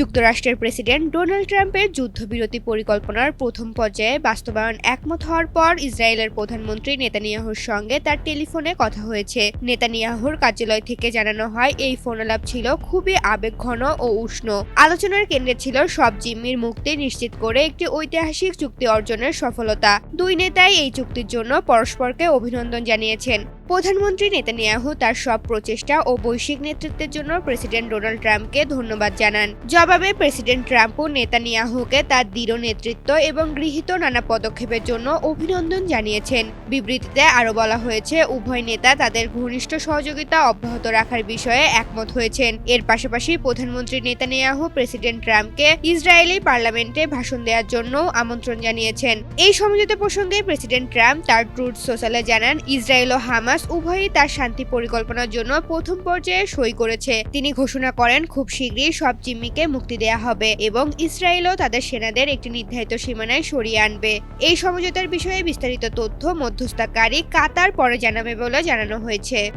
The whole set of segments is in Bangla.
যুক্তরাষ্ট্রের প্রেসিডেন্ট ডোনাল্ড ট্রাম্পের যুদ্ধবিরতি পরিকল্পনার প্রথম পর্যায়ে বাস্তবায়ন একমত হওয়ার পর ইসরায়েলের প্রধানমন্ত্রী নেতানিয়াহুর সঙ্গে তার টেলিফোনে কথা হয়েছে। নেতানিয়াহুর কার্যালয় থেকে জানানো হয়, এই ফোনালাপ ছিল খুবই আবেগঘন ও উষ্ণ। আলোচনার কেন্দ্রে ছিল সব জিম্মির মুক্তি নিশ্চিত করে একটি ঐতিহাসিক চুক্তি অর্জনের সফলতা। দুই নেতাই এই চুক্তির জন্য পরস্পরকে অভিনন্দন জানিয়েছেন। প্রধানমন্ত্রী নেতানিয়াহু তার সব প্রচেষ্টা ও বৈশ্বিক নেতৃত্বের জন্য প্রেসিডেন্ট ডোনাল্ড ট্রাম্পকে ধন্যবাদ জানান। জবাবে প্রেসিডেন্ট ট্রাম্পও নেতানিয়াহুকে তার দৃঢ় নেতৃত্ব এবং গৃহীত নানা পদক্ষেপের জন্য অভিনন্দন জানিয়েছেন। বিবৃতিতে আরও বলা হয়েছে, উভয় নেতা তাদের ঘনিষ্ঠ সহযোগিতা অব্যাহত রাখার বিষয়ে একমত হয়েছেন। এর পাশাপাশি প্রধানমন্ত্রী নেতানিয়াহু প্রেসিডেন্ট ট্রাম্পকে ইসরায়েলি পার্লামেন্টে ভাষণ দেওয়ার জন্য আমন্ত্রণ জানিয়েছেন। এই সমঝোতা প্রসঙ্গে প্রেসিডেন্ট ট্রাম্প তার ট্রুথ সোশ্যালে জানান, ইসরায়েল ও হামাস উভয়ই তার শান্তি পরিকল্পনার জন্য প্রথম পর্যায়ে সই করেছে। তিনি ঘোষণা করেন, খুব শীঘ্রই সব জিম্মিকে মুক্তি দেয়া হবে এবং ইসরায়েলও তাদের সেনাদের একটি নির্ধারিত সীমানায় সরিয়ে আনবে। এই সমঝোতার বিষয়ে বিস্তারিত তথ্য মধ্যস্থতাকারী কাতার পরে জানাবে বলে জানানো হয়েছে।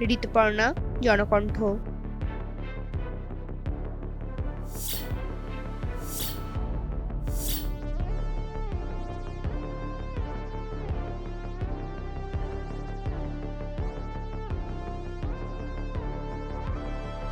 ঋতুপর্ণা, জনকণ্ঠ।